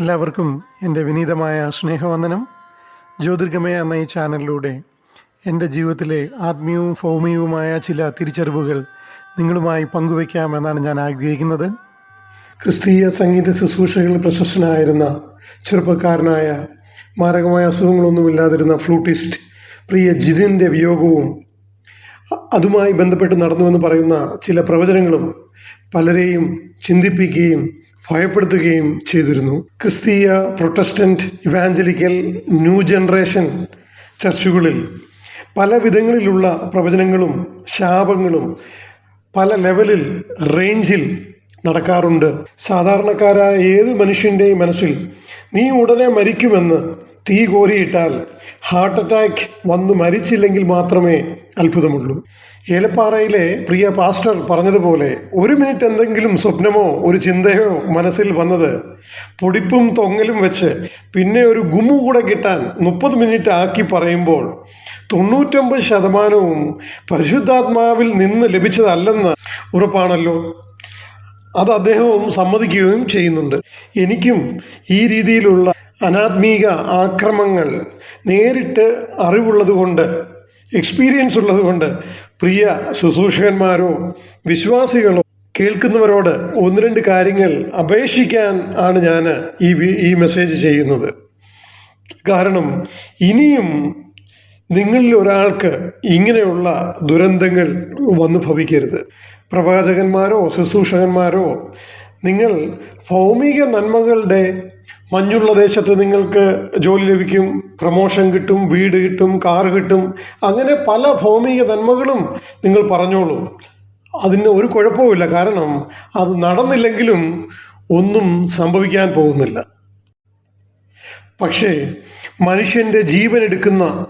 എല്ലാവർക്കും എന്റെ വിനീതമായ സ്നേഹവന്ദനം. ജ്യോതിർഗമയ എന്ന ഈ ചാനലിലൂടെ എന്റെ ജീവിതത്തിലെ ആത്മീയവും ഭൗമികവുമായ ചില തിരിച്ചറിവുകൾ നിങ്ങളുമായി പങ്കുവയ്ക്കാമെന്നാണ് ഞാൻ ആഗ്രഹിക്കുന്നത്. ക്രിസ്തീയ സംഗീത ശുശ്രൂഷകളിൽ പ്രശസ്തനായിരുന്ന ചെറുപ്പക്കാരനായ മാരകമായ അസുഖങ്ങളൊന്നുമില്ലാതിരുന്ന ഫ്ലൂട്ടിസ്റ്റ് പ്രിയ ജിതിന്റെ വിയോഗവും അതുമായി ബന്ധപ്പെട്ട് നടന്നുവെന്ന് പറയുന്ന ചില പ്രവചനങ്ങളും പലരെയും ചിന്തിപ്പിക്കുകയും ഭയപ്പെടുത്തുകയും ചെയ്തിരുന്നു. ക്രിസ്തീയ പ്രൊട്ടസ്റ്റന്റ് ഇവാഞ്ചലിക്കൽ ന്യൂ ജനറേഷൻ ചർച്ചുകളിൽ പല വിധങ്ങളിലുള്ള പ്രവചനങ്ങളും ശാപങ്ങളും പല ലെവലിൽ റേഞ്ചിൽ നടക്കാറുണ്ട്. സാധാരണക്കാരായ ഏത് മനുഷ്യന്റെയും മനസ്സിൽ നീ ഉടനെ മരിക്കുമെന്ന് തീ കോരിയിട്ടാൽ ഹാർട്ട് അറ്റാക്ക് വന്നു മരിച്ചില്ലെങ്കിൽ മാത്രമേ അത്ഭുതമുള്ളൂ. ഏലപ്പാറയിലെ പ്രിയ പാസ്റ്റർ പറഞ്ഞതുപോലെ ഒരു മിനിറ്റ് എന്തെങ്കിലും സ്വപ്നമോ ഒരു ചിന്തയോ മനസ്സിൽ വന്നത് പൊടിപ്പും തൊങ്ങലും വെച്ച് പിന്നെ ഒരു ഗുമു കൂടെ കിട്ടാൻ മുപ്പത് മിനിറ്റ് ആക്കി പറയുമ്പോൾ തൊണ്ണൂറ്റൊമ്പത് ശതമാനവും പരിശുദ്ധാത്മാവിൽ നിന്ന് ലഭിച്ചതല്ലെന്ന് ഉറപ്പാണല്ലോ. അത് അദ്ദേഹവും സമ്മതിക്കുകയും ചെയ്യുന്നുണ്ട്. എനിക്കും ഈ രീതിയിലുള്ള അനാത്മീക ആക്രമങ്ങൾ നേരിട്ട് അറിവുള്ളതുകൊണ്ട് എക്സ്പീരിയൻസ് ഉള്ളതുകൊണ്ട് പ്രിയ ശുശ്രൂഷകന്മാരോ വിശ്വാസികളോ കേൾക്കുന്നവരോട് ഒന്ന് രണ്ട് കാര്യങ്ങൾ അപേക്ഷിക്കാൻ ആണ് ഞാൻ ഈ ഈ മെസ്സേജ് ചെയ്യുന്നത്. കാരണം ഇനിയും നിങ്ങളിൽ ഒരാൾക്ക് ഇങ്ങനെയുള്ള ദുരന്തങ്ങൾ വന്നു ഭവിക്കരുത്. പ്രവാചകന്മാരോ ശുശ്രൂഷകന്മാരോ നിങ്ങൾ ഭൗമിക നന്മകളുടെ മഞ്ഞുള്ള ദേശത്ത് നിങ്ങൾക്ക് ജോലി ലഭിക്കും പ്രമോഷൻ കിട്ടും വീട് കിട്ടും കാർ കിട്ടും. അങ്ങനെ പല ഭൗമിക നന്മകളും നിങ്ങൾ പറഞ്ഞോളൂ. അതിന് ഒരു കുഴപ്പവുമില്ല. കാരണം അത് നടന്നില്ലെങ്കിലും ഒന്നും സംഭവിക്കാൻ പോകുന്നില്ല. പക്ഷേ മനുഷ്യന്റെ ജീവൻ എടുക്കുന്ന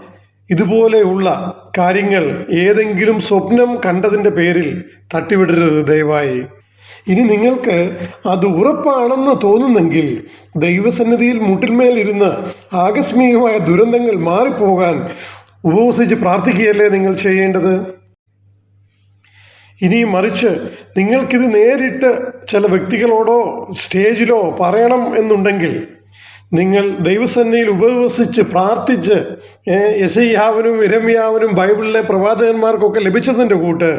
ഇതുപോലെയുള്ള കാര്യങ്ങൾ ഏതെങ്കിലും സ്വപ്നം കണ്ടതിന്റെ പേരിൽ തട്ടിവിടരുത് ദയവായി. ഇനി നിങ്ങൾക്ക് അത് ഉറപ്പാണെന്ന് തോന്നുന്നെങ്കിൽ ദൈവസന്നിധിയിൽ മുട്ടിന്മേലിരുന്ന് ആകസ്മികമായ ദുരന്തങ്ങൾ മാറിപ്പോകാൻ ഉപവസിച്ച് പ്രാർത്ഥിക്കുകയല്ലേ നിങ്ങൾ ചെയ്യേണ്ടത്? ഇനി മറിച്ച് നിങ്ങൾക്കിത് നേരിട്ട് ചില വ്യക്തികളോടോ സ്റ്റേജിലോ പറയണം എന്നുണ്ടെങ്കിൽ നിങ്ങൾ ദൈവസന്നിധിയിൽ ഉപവസിച്ച് പ്രാർത്ഥിച്ച് യശയ്യാവിനും ഇരമ്യാവിനും ബൈബിളിലെ പ്രവാചകന്മാർക്കൊക്കെ ലഭിച്ചതിന്റെ കൂട്ട്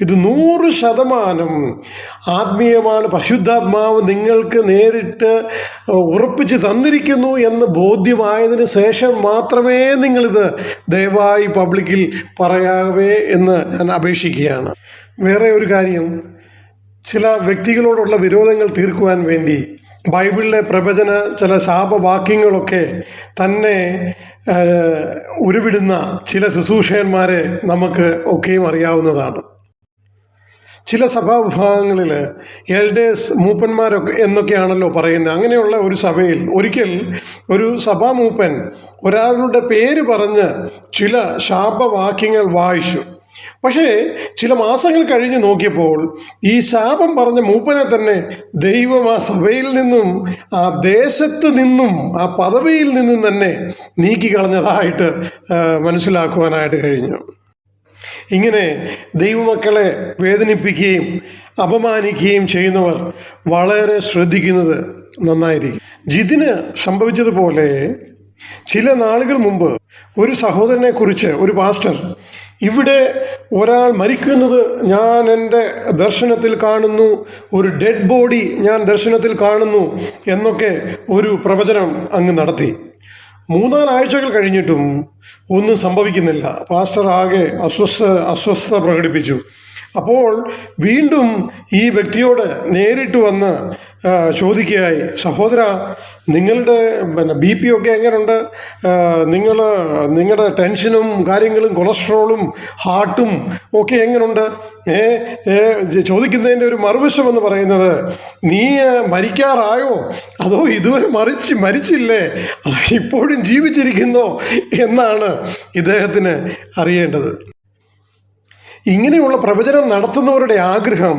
ഇത് നൂറ് ശതമാനം ആത്മീയമാണ്. പരിശുദ്ധാത്മാവ് നിങ്ങൾക്ക് നേരിട്ട് ഉറപ്പിച്ച് തന്നിരിക്കുന്നു എന്ന് ബോധ്യമായതിന് ശേഷം മാത്രമേ നിങ്ങളിത് ദയവായി പബ്ലിക്കിൽ പറയാവേ എന്ന് ഞാൻ അപേക്ഷിക്കുകയാണ്. വേറെ ഒരു കാര്യം ചില വ്യക്തികളോടുള്ള വിരോധങ്ങൾ തീർക്കുവാൻ വേണ്ടി ബൈബിളിലെ പ്രവചന ചില ശാപവാക്യങ്ങളൊക്കെ തന്നെ ഉരുവിടുന്ന ചില ശുശ്രൂഷകന്മാരെ നമുക്ക് ഒക്കെയും അറിയാവുന്നതാണ്. ചില സഭാവിഭാഗങ്ങളിൽ എൽഡേഴ്സ് മൂപ്പന്മാരൊക്കെ എന്നൊക്കെയാണല്ലോ പറയുന്നത്. അങ്ങനെയുള്ള ഒരു സഭയിൽ ഒരിക്കൽ ഒരു സഭാമൂപ്പൻ ഒരാളുടെ പേര് പറഞ്ഞ് ചില ശാപവാക്യങ്ങൾ വായിച്ചു. പക്ഷേ ചില മാസങ്ങൾ കഴിഞ്ഞ് നോക്കിയപ്പോൾ ഈ ശാപം പറഞ്ഞ മൂപ്പനെ തന്നെ ദൈവം ആ സഭയിൽ നിന്നും ആ ദേശത്ത് നിന്നും ആ പദവിയിൽ നിന്നും തന്നെ നീക്കിക്കളഞ്ഞതായിട്ട് കളഞ്ഞതായിട്ട് മനസ്സിലാക്കുവാനായിട്ട് കഴിഞ്ഞു. ഇങ്ങനെ ദൈവമക്കളെ വേദനിപ്പിക്കുകയും അപമാനിക്കുകയും ചെയ്യുന്നവർ വളരെ ശ്രദ്ധിക്കുന്നത് നന്നായിരിക്കും. ജിതിന് സംഭവിച്ചതുപോലെ ചില നാളുകൾ മുമ്പ് ഒരു സഹോദരനെ കുറിച്ച് ഒരു പാസ്റ്റർ ഇവിടെ ഒരാൾ മരിക്കുന്നത് ഞാൻ എന്റെ ദർശനത്തിൽ കാണുന്നു ഒരു ഡെഡ് ബോഡി ഞാൻ ദർശനത്തിൽ കാണുന്നു എന്നൊക്കെ ഒരു പ്രവചനം അങ്ങ് നടത്തി. മൂന്നാലാഴ്ചകൾ കഴിഞ്ഞിട്ടും ഒന്നും സംഭവിക്കുന്നില്ല. പാസ്റ്റർ ആകെ അസ്വസ്ഥ അസ്വസ്ഥത പ്രകടിപ്പിച്ചു. അപ്പോൾ വീണ്ടും ഈ വ്യക്തിയോട് നേരിട്ട് വന്ന് ചോദിക്കുകയായി സഹോദര നിങ്ങളുടെ പിന്നെ ബി പി ഒക്കെ എങ്ങനെയുണ്ട് നിങ്ങൾ നിങ്ങളുടെ ടെൻഷനും കാര്യങ്ങളും കൊളസ്ട്രോളും ഹാർട്ടും ഒക്കെ എങ്ങനെയുണ്ട് ഏ ചോദിക്കുന്നതിന്റെ ഒരു മറുവശം എന്ന് പറയുന്നത് നീ മരിക്കാറായോ? അതോ ഇതുവരെ മറിച്ച് മരിച്ചില്ലേ? ഇപ്പോഴും ജീവിച്ചിരിക്കുന്നോ? എന്നാണ് ഇദ്ദേഹത്തിന് അറിയേണ്ടത്. ഇങ്ങനെയുള്ള പ്രവചനം നടത്തുന്നവരുടെ ആഗ്രഹം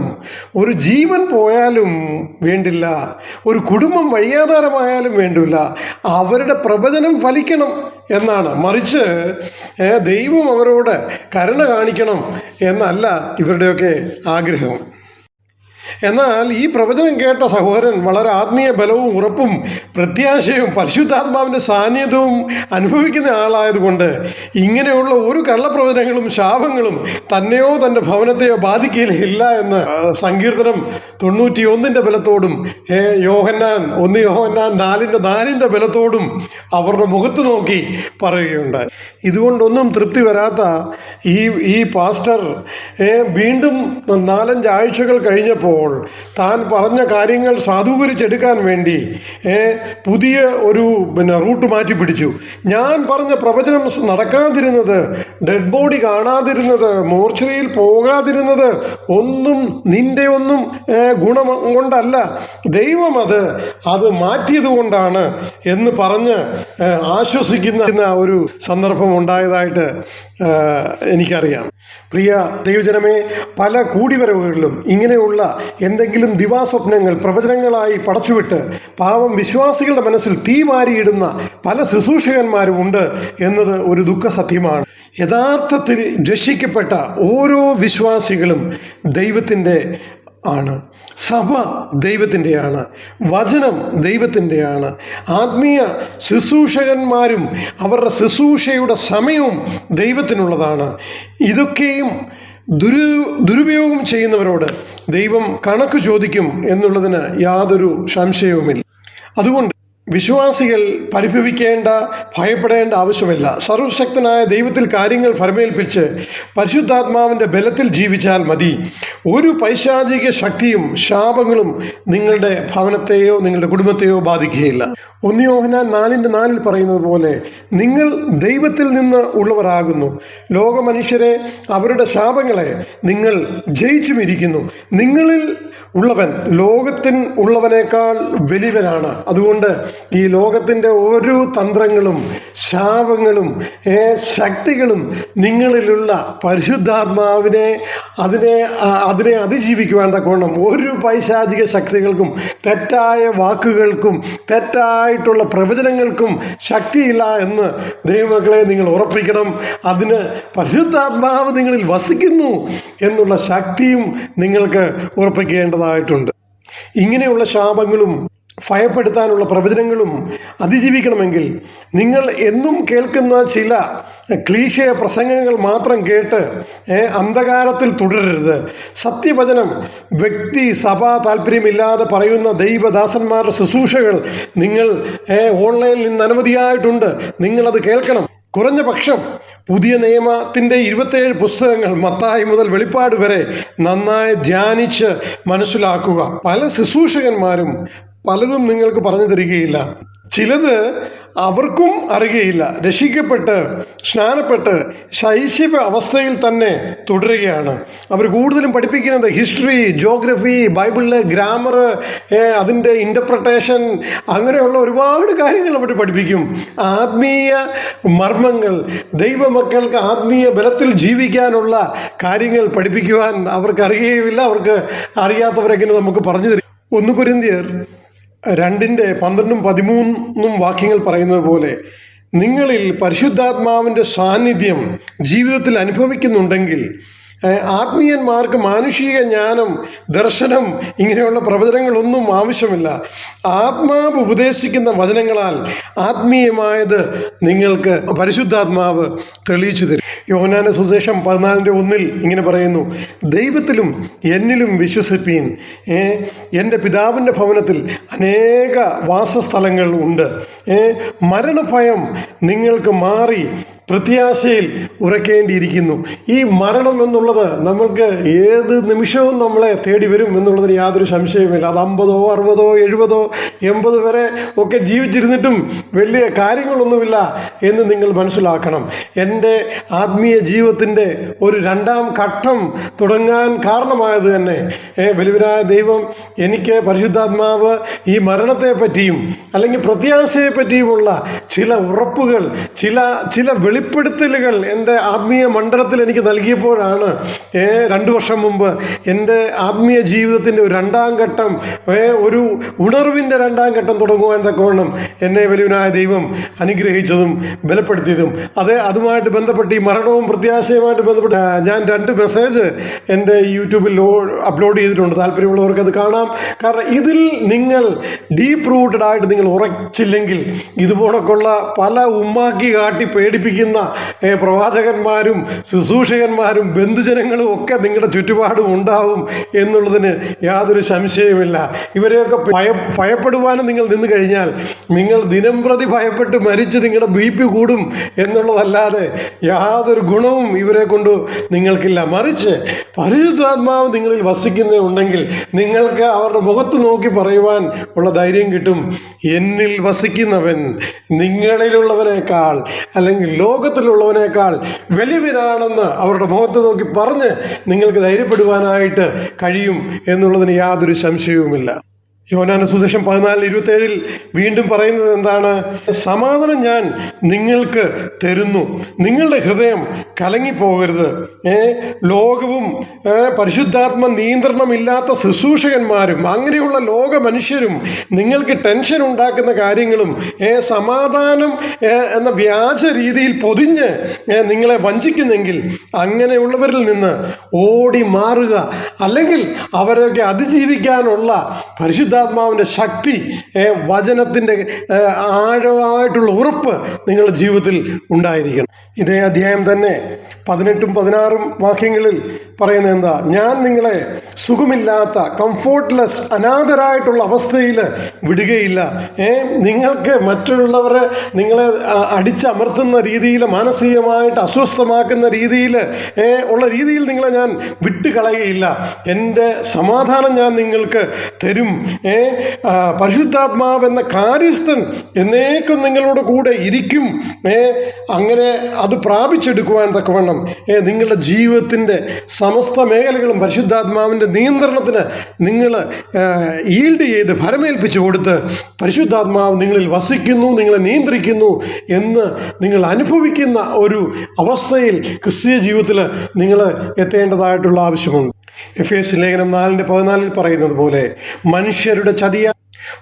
ഒരു ജീവൻ പോയാലും വേണ്ടില്ല ഒരു കുടുംബം വഴിയാധാരമായാലും വേണ്ടില്ല അവരുടെ പ്രവചനം ഫലിക്കണം എന്നാണ്. മറിച്ച് ദൈവം അവരോട് കരുണ കാണിക്കണം എന്നല്ല ഇവരുടെയൊക്കെ ആഗ്രഹം. എന്നാൽ ഈ പ്രവചനം കേട്ട സഹോദരൻ വളരെ ആത്മീയ ബലവും ഉറപ്പും പ്രത്യാശയും പരിശുദ്ധാത്മാവിന്റെ സാന്നിധ്യവും അനുഭവിക്കുന്ന ആളായതുകൊണ്ട് ഇങ്ങനെയുള്ള ഒരു കള്ളപ്രവചനങ്ങളും ശാപങ്ങളും തന്നെയോ തന്റെ ഭവനത്തെയോ ബാധിക്കുകയില്ല എന്ന് സങ്കീർത്തനം തൊണ്ണൂറ്റി ഒന്നിന്റെ ബലത്തോടും യോഹന്നാൻ ഒന്ന് യോഹന്നാൻ നാലിന്റെ നാലിന്റെ ബലത്തോടും അവരുടെ മുഖത്ത് നോക്കി പറയുകയുണ്ട് ഇതുകൊണ്ടൊന്നും തൃപ്തി വരാത്ത ഈ ഈ പാസ്റ്റർ വീണ്ടും നാലഞ്ച് ആഴ്ചകൾ കഴിഞ്ഞപ്പോൾ താൻ പറഞ്ഞ കാര്യങ്ങൾ സാധൂകരിച്ചെടുക്കാൻ വേണ്ടി പുതിയ ഒരു പിന്നെ റൂട്ട് മാറ്റി പിടിച്ചു. ഞാൻ പറഞ്ഞ പ്രവചനം നടക്കാതിരുന്നത് ഡെഡ് ബോഡി കാണാതിരുന്നത് മോർച്ചറിയിൽ പോകാതിരുന്നത് ഒന്നും നിന്റെ ഒന്നും ഗുണം കൊണ്ടല്ല. ദൈവം അത് അത് മാറ്റിയത് കൊണ്ടാണ് എന്ന് പറഞ്ഞ് ആശ്വസിക്കുന്ന ഒരു സന്ദർഭം ഉണ്ടായതായിട്ട് എനിക്കറിയാം. പ്രിയ ദൈവജനമേ പല കൂടിവരവുകളിലും ഇങ്ങനെയുള്ള എന്തെങ്കിലും ദിവാസ്വപ്നങ്ങൾ പ്രവചനങ്ങളായി പടച്ചുവിട്ട് പാവം വിശ്വാസികളുടെ മനസ്സിൽ തീ മാരിയിടുന്ന പല ശുശ്രൂഷകന്മാരും ഉണ്ട് എന്നത് ഒരു ദുഃഖസത്യമാണ്. യഥാർത്ഥത്തിൽ രക്ഷിക്കപ്പെട്ട ഓരോ വിശ്വാസികളും ദൈവത്തിന്റെ ആണ്. സഭ ദൈവത്തിന്റെയാണ് വചനം ദൈവത്തിന്റെയാണ് ആത്മീയ ശുശ്രൂഷകന്മാരും അവരുടെ ശുശ്രൂഷയുടെ സമയവും ദൈവത്തിനുള്ളതാണ്. ഇതൊക്കെയും ദുരു ദുരുപയോഗം ചെയ്യുന്നവരോട് ദൈവം കണക്ക് ചോദിക്കും എന്നുള്ളതിന് യാതൊരു സംശയവുമില്ല. അതുകൊണ്ട് വിശ്വാസികൾ പരിഭവിക്കേണ്ട ഭയപ്പെടേണ്ട ആവശ്യമില്ല. സർവശക്തനായ ദൈവത്തിൽ കാര്യങ്ങൾ ഫലമേൽപ്പിച്ച് പരിശുദ്ധാത്മാവിന്റെ ബലത്തിൽ ജീവിച്ചാൽ മതി. ഒരു പൈശാചിക ശക്തിയും ശാപങ്ങളും നിങ്ങളുടെ ഭവനത്തെയോ നിങ്ങളുടെ കുടുംബത്തെയോ ബാധിക്കുകയില്ല. ഒന്നിയോഹനാൻ നാലിന്റെ നാലിൽ പറയുന്നത് പോലെ നിങ്ങൾ ദൈവത്തിൽ നിന്ന് ഉള്ളവരാകുന്നു. ലോകമനുഷ്യരെ അവരുടെ ശാപങ്ങളെ നിങ്ങൾ ജയിച്ചുമിരിക്കുന്നു നിങ്ങളിൽ ഉള്ളവൻ ലോകത്തിൽ ഉള്ളവനേക്കാൾ വലിയവനാണ്. അതുകൊണ്ട് ഈ ലോകത്തിന്റെ ഓരോ തന്ത്രങ്ങളും ശാപങ്ങളും ശക്തികളും നിങ്ങളിലുള്ള പരിശുദ്ധാത്മാവിനെ അതിനെ അതിനെ അതിജീവിക്കുവാൻ തക്കവണ്ണം ഒരു പൈശാചിക ശക്തികൾക്കും തെറ്റായ വാക്കുകൾക്കും തെറ്റായിട്ടുള്ള പ്രവചനങ്ങൾക്കും ശക്തിയില്ല എന്ന് ദൈവമക്കളെ നിങ്ങൾ ഉറപ്പിക്കണം. അതിന് പരിശുദ്ധാത്മാവ് നിങ്ങളിൽ വസിക്കുന്നു എന്നുള്ള ശക്തിയും നിങ്ങൾക്ക് ഉറപ്പിക്കേണ്ടതായിട്ടുണ്ട്. ഇങ്ങനെയുള്ള ശാപങ്ങളും ഭയപ്പെടുത്താനുള്ള പ്രവചനങ്ങളും അതിജീവിക്കണമെങ്കിൽ നിങ്ങൾ എന്നും കേൾക്കുന്ന ചില ക്ലീശയ പ്രസംഗങ്ങൾ മാത്രം കേട്ട് അന്ധകാരത്തിൽ തുടരരുത്. സത്യവചനം വ്യക്തി സഭാ താല്പര്യമില്ലാതെ പറയുന്ന ദൈവദാസന്മാരുടെ ശുശ്രൂഷകൾ നിങ്ങൾ ഓൺലൈനിൽ നിന്ന് അനവധിയായിട്ടുണ്ട്. നിങ്ങളത് കേൾക്കണം. കുറഞ്ഞ പക്ഷം പുതിയ നിയമത്തിന്റെ ഇരുപത്തേഴ് പുസ്തകങ്ങൾ മത്തായി മുതൽ വെളിപ്പാട് വരെ നന്നായി ധ്യാനിച്ച് മനസ്സിലാക്കുക. പല ശുശ്രൂഷകന്മാരും പലതും നിങ്ങൾക്ക് പറഞ്ഞു തരികയില്ല. ചിലത് അവർക്കും അറിയുകയില്ല. രക്ഷിക്കപ്പെട്ട് സ്നാനപ്പെട്ട് ശൈശവ അവസ്ഥയിൽ തന്നെ തുടരുകയാണ്. അവർ കൂടുതലും പഠിപ്പിക്കുന്നത് ഹിസ്റ്ററി ജോഗ്രഫി ബൈബിളിലെ ഗ്രാമർ അതിന്റെ ഇന്റർപ്രട്ടേഷൻ അങ്ങനെയുള്ള ഒരുപാട് കാര്യങ്ങൾ അവർ പഠിപ്പിക്കും. ആത്മീയ മർമ്മങ്ങൾ ദൈവമക്കൾക്ക് ആത്മീയ ബലത്തിൽ ജീവിക്കാനുള്ള കാര്യങ്ങൾ പഠിപ്പിക്കുവാൻ അവർക്ക് അറിയുകയുമില്ല. അവർക്ക് അറിയാത്തവരെങ്ങനെ നമുക്ക് പറഞ്ഞു തരും? ഒന്ന് കുരിന്തിയർ രണ്ടിന്റെ പന്ത്രണ്ടും പതിമൂന്നും വാക്യങ്ങൾ പറയുന്നത് പോലെ നിങ്ങളിൽ പരിശുദ്ധാത്മാവിന്റെ സാന്നിധ്യം ജീവിതത്തിൽ അനുഭവിക്കുന്നുണ്ടെങ്കിൽ ആത്മീയന്മാർക്ക് മാനുഷിക ജ്ഞാനം ദർശനം ഇങ്ങനെയുള്ള പ്രവചനങ്ങളൊന്നും ആവശ്യമില്ല. ആത്മാവ് ഉപദേശിക്കുന്ന വചനങ്ങളാൽ ആത്മീയമായത് നിങ്ങൾക്ക് പരിശുദ്ധാത്മാവ് തെളിയിച്ചു തരും. യോഹനാന സുശേഷം പതിനാലിന്റെ ഒന്നിൽ ഇങ്ങനെ പറയുന്നു ദൈവത്തിലും എന്നിലും വിശ്വസിപ്പീൻ. എന്റെ പിതാവിന്റെ ഭവനത്തിൽ അനേക വാസസ്ഥലങ്ങൾ ഉണ്ട്. മരണഭയം നിങ്ങൾക്ക് മാറി പ്രത്യാശയിൽ ഉറക്കേണ്ടിയിരിക്കുന്നു. ഈ മരണം എന്നുള്ളത് നമ്മൾക്ക് ഏത് നിമിഷവും നമ്മളെ തേടി വരും എന്നുള്ളതിന് യാതൊരു സംശയവുമില്ല. അത് അമ്പതോ അറുപതോ എഴുപതോ എൺപത് വരെ ഒക്കെ ജീവിച്ചിരുന്നിട്ടും വലിയ കാര്യങ്ങളൊന്നുമില്ല എന്ന് നിങ്ങൾ മനസ്സിലാക്കണം. എന്റെ ആത്മീയ ജീവിതത്തിന്റെ ഒരു രണ്ടാം ഘട്ടം തുടങ്ങാൻ കാരണമായത് തന്നെ ഏ, വലുവനായ ദൈവം എനിക്ക് പരിശുദ്ധാത്മാവ് ഈ മരണത്തെ പറ്റിയും അല്ലെങ്കിൽ പ്രത്യാശയെ പറ്റിയുമുള്ള ചില ഉറപ്പുകൾ ചില ചില വെളിപ്പെടുത്തലുകൾ എന്റെ ആത്മീയ മണ്ഡലത്തിൽ എനിക്ക് നൽകിയപ്പോഴാണ് രണ്ട് വർഷം മുമ്പ് എന്റെ ആത്മീയ ജീവിതത്തിന്റെ ഒരു രണ്ടാം ഘട്ടം ഒരു ഉണർവിന്റെ രണ്ടാം ഘട്ടം തുടങ്ങുവാൻ തക്കവണ്ണം എന്നെ വലിയവനായ ദൈവം അനുഗ്രഹിച്ചതും ബലപ്പെടുത്തിയതും. അത് അതുമായിട്ട് ബന്ധപ്പെട്ട് ഈ മരണവും പ്രത്യാശയുമായിട്ട് ബന്ധപ്പെട്ട് ഞാൻ രണ്ട് മെസ്സേജ് എന്റെ യൂട്യൂബിൽ അപ്ലോഡ് ചെയ്തിട്ടുണ്ട്. താല്പര്യമുള്ളവർക്ക് അത് കാണാം. കാരണം ഇതിൽ നിങ്ങൾ ഡീപ്പ് റൂട്ടഡ് ആയിട്ട് നിങ്ങൾ ഉറച്ചില്ലെങ്കിൽ ഇതുപോലൊക്കെയുള്ള പല ഉമ്മാക്കി കാട്ടി പേടിപ്പിക്കുന്ന ഏ, പ്രവാചകന്മാരും ശുശ്രൂഷകന്മാരും ബന്ധുജനങ്ങളും ഒക്കെ നിങ്ങളുടെ ചുറ്റുപാടും ഉണ്ടാവും എന്നുള്ളതിന് യാതൊരു സംശയവുമില്ല. ഇവരെയൊക്കെ ഭയ ഭയപ്പെടുവാനും നിങ്ങൾ നിന്ന് കഴിഞ്ഞാൽ നിങ്ങൾ ദിനം പ്രതി ഭയപ്പെട്ട് മരിച്ച് നിങ്ങളുടെ ബി പി കൂടും എന്നുള്ളതല്ലാതെ യാതൊരു ഗുണവും ഇവരെ കൊണ്ട് നിങ്ങൾക്കില്ല. മറിച്ച് പരിശുദ്ധാത്മാവ് നിങ്ങളിൽ വസിക്കുന്നുണ്ടെങ്കിൽ നിങ്ങൾക്ക് അവരുടെ മുഖത്ത് നോക്കി പറയുവാൻ ഉള്ള ധൈര്യം കിട്ടും. എന്നിൽ വസിക്കുന്നവൻ നിങ്ങളിലുള്ളവനേക്കാൾ അല്ലെങ്കിൽ ലോകത്തിലുള്ളവനേക്കാൾ വലിയവനാണെന്ന് അവരുടെ മുഖത്ത് നോക്കി പറഞ്ഞ് നിങ്ങൾക്ക് ധൈര്യപ്പെടുവാനായിട്ട് കഴിയും എന്നുള്ളതിന് യാതൊരു സംശയവുമില്ല. യോനാന സുശേഷം പതിനാല് ഇരുപത്തേഴിൽ വീണ്ടും പറയുന്നത് എന്താണ്? സമാധാനം ഞാൻ നിങ്ങൾക്ക് തരുന്നു. നിങ്ങളുടെ ഹൃദയം കലങ്ങിപ്പോകരുത്. ഏ ലോകവും പരിശുദ്ധാത്മ നിയന്ത്രണമില്ലാത്ത ശുശ്രൂഷകന്മാരും അങ്ങനെയുള്ള ലോക മനുഷ്യരും നിങ്ങൾക്ക് ടെൻഷൻ ഉണ്ടാക്കുന്ന കാര്യങ്ങളും ഏ, സമാധാനം എന്ന വ്യാജ രീതിയിൽ പൊതിഞ്ഞ് നിങ്ങളെ വഞ്ചിക്കുന്നെങ്കിൽ അങ്ങനെയുള്ളവരിൽ നിന്ന് ഓടി മാറുക അല്ലെങ്കിൽ അവരൊക്കെ അതിജീവിക്കാനുള്ള പരിശുദ്ധാത്മാവിന്റെ ശക്തി വചനത്തിന്റെ ആഴമായിട്ടുള്ള ഉറപ്പ് നിങ്ങളുടെ ജീവിതത്തിൽ ഉണ്ടായിരിക്കണം. ഇതേ അധ്യായം തന്നെ പതിനെട്ടും പതിനാറും വാക്യങ്ങളിൽ പറയുന്നത് എന്താ? ഞാൻ നിങ്ങളെ സുഖമില്ലാത്ത കംഫോർട്ട്ലെസ് അനാഥരായിട്ടുള്ള അവസ്ഥയിൽ വിടുകയില്ല. ഏ നിങ്ങൾക്ക് മറ്റുള്ളവരെ നിങ്ങളെ അടിച്ചമർത്തുന്ന രീതിയിൽ മാനസികമായിട്ട് അസ്വസ്ഥമാക്കുന്ന രീതിയിൽ ഉള്ള രീതിയിൽ നിങ്ങളെ ഞാൻ വിട്ടുകളയുകയില്ല. എന്റെ സമാധാനം ഞാൻ നിങ്ങൾക്ക് തരും ഏ പരിശുദ്ധാത്മാവെന്ന കാര്യസ്ഥൻ എന്നേക്കും നിങ്ങളുടെ കൂടെ ഇരിക്കും. ഏ അങ്ങനെ അത് പ്രാപിച്ചെടുക്കുവാൻ തക്കവണ്ണം ഏ നിങ്ങളുടെ ജീവിതത്തിന്റെ സമസ്ത മേഖലകളും പരിശുദ്ധാത്മാവിന്റെ നിയന്ത്രണത്തിന് നിങ്ങൾ ഈൽഡ് ചെയ്ത് ഭരമേൽപ്പിച്ചു കൊടുത്ത് പരിശുദ്ധാത്മാവ് നിങ്ങളിൽ വസിക്കുന്നു നിങ്ങളെ നിയന്ത്രിക്കുന്നു എന്ന് നിങ്ങൾ അനുഭവിക്കുന്ന ഒരു അവസ്ഥയിൽ ക്രിസ്തീയ ജീവിതത്തിൽ നിങ്ങൾ എത്തേണ്ടതായിട്ടുള്ള ആവശ്യമുണ്ട്. എഫ് എസ് ലേഖനം നാലിന്റെ പതിനാലിൽ പറയുന്നത് പോലെ മനുഷ്യരുടെ ചതിയ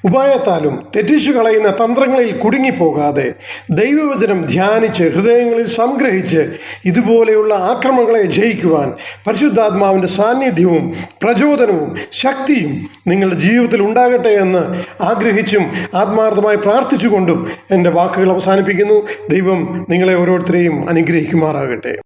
ഉപായത്താലും തെറ്റിച്ചു കളയുന്ന തന്ത്രങ്ങളിൽ കുടുങ്ങിപ്പോകാതെ ദൈവവചനം ധ്യാനിച്ച് ഹൃദയങ്ങളിൽ സംഗ്രഹിച്ച് ഇതുപോലെയുള്ള ആക്രമണങ്ങളെ ജയിക്കുവാൻ പരിശുദ്ധാത്മാവിന്റെ സാന്നിധ്യവും പ്രചോദനവും ശക്തിയും നിങ്ങളുടെ ജീവിതത്തിൽ ഉണ്ടാകട്ടെ എന്ന് ആഗ്രഹിച്ചും ആത്മാർത്ഥമായി പ്രാർത്ഥിച്ചുകൊണ്ടും എന്റെ വാക്കുകൾ അവസാനിപ്പിക്കുന്നു. ദൈവം നിങ്ങളെ ഓരോരുത്തരെയും അനുഗ്രഹിക്കുമാറാകട്ടെ.